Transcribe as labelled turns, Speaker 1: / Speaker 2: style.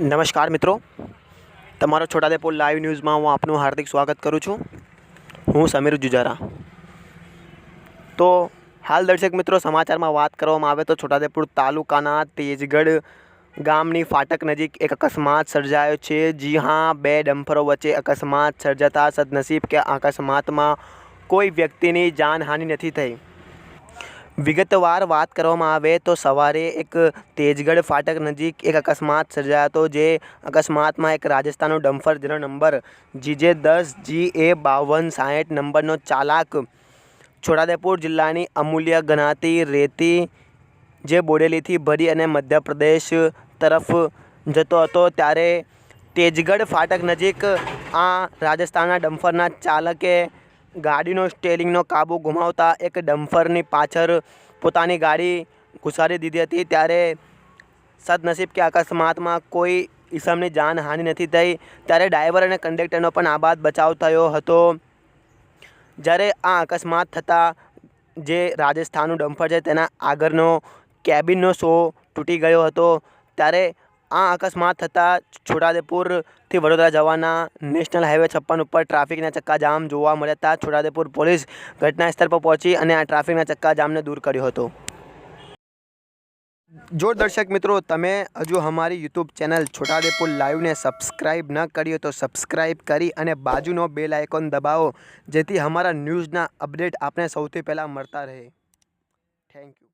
Speaker 1: નમસ્કાર મિત્રો. તમારો છોટાદેપુર લાઈવ ન્યૂઝમાં હું આપનું હાર્દિક સ્વાગત કરું છું. હું સમીર જુજારા. તો હાલ દર્શક મિત્રો, સમાચારમાં વાત કરવામાં આવે તો છોટાદેપુર તાલુકાના તેજગઢ ગામની ફાટક નજીક એક અકસ્માત સર્જાયો છે. જી હા, બે ડમ્ફરો વચ્ચે અકસ્માત સર્જાતા સદનસીબ કે અકસ્માતમાં કોઈ વ્યક્તિની જાનહાનિ નથી થઈ. વિગતવાર વાત કરવામાં આવે તો સવારે એક તેજગઢ ફાટક નજીક એક અકસ્માત સર્જાયો હતો, જે અકસ્માતમાં એક રાજસ્થાનનો ડમ્ફર જેનો નંબર જીજે દસ જી એ બાવન સાઠ નંબરનો ચાલાક છોટાદેપુર જિલ્લાની અમૂલ્ય ગણાતી રેતી જે બોડેલીથી ભરી અને મધ્યપ્રદેશ તરફ જતો હતો. ત્યારે તેજગઢ ફાટક નજીક આ રાજસ્થાનના ડમ્ફરના ચાલકે ગાડીનો સ્ટેરિંગનો કાબુ ગુમાવતા એક ડમ્ફરની પાછળ પોતાની ગાડી ઘુસાડી દીધી હતી. ત્યારે સદનસીબ કે અકસ્માતમાં કોઈ ઈસમની જાનહાનિ નથી થઈ. ત્યારે ડ્રાઈવર અને કંડક્ટરનો પણ આબાદ બચાવ થયો હતો. જ્યારે આ અકસ્માત થતાં જે રાજસ્થાનનું ડમ્ફર છે તેના આગળનો કેબિનનો શો તૂટી ગયો હતો. ત્યારે આ અકસ્માત થતાં છોટાદેપુરથી વડોદરા જવાના નેશનલ હાઈવે છપ્પન ઉપર ટ્રાફિકના ચક્કાજામ જોવા મળતા છોટાદેપુર પોલીસ ઘટના સ્થળ પર પહોંચી અને આ ટ્રાફિકના ચક્કાજામને દૂર કર્યો હતો. જો દર્શક મિત્રો, તમે હજુ અમારી યુટ્યુબ ચેનલ છોટાદેપુર લાઈવને સબસ્ક્રાઈબ ન કરી તો સબસ્ક્રાઈબ કરી અને બાજુનો બેલ આઇકોન દબાવો, જેથી અમારા ન્યૂઝના અપડેટ આપને સૌથી પહેલાં મળતા રહે. Thank you.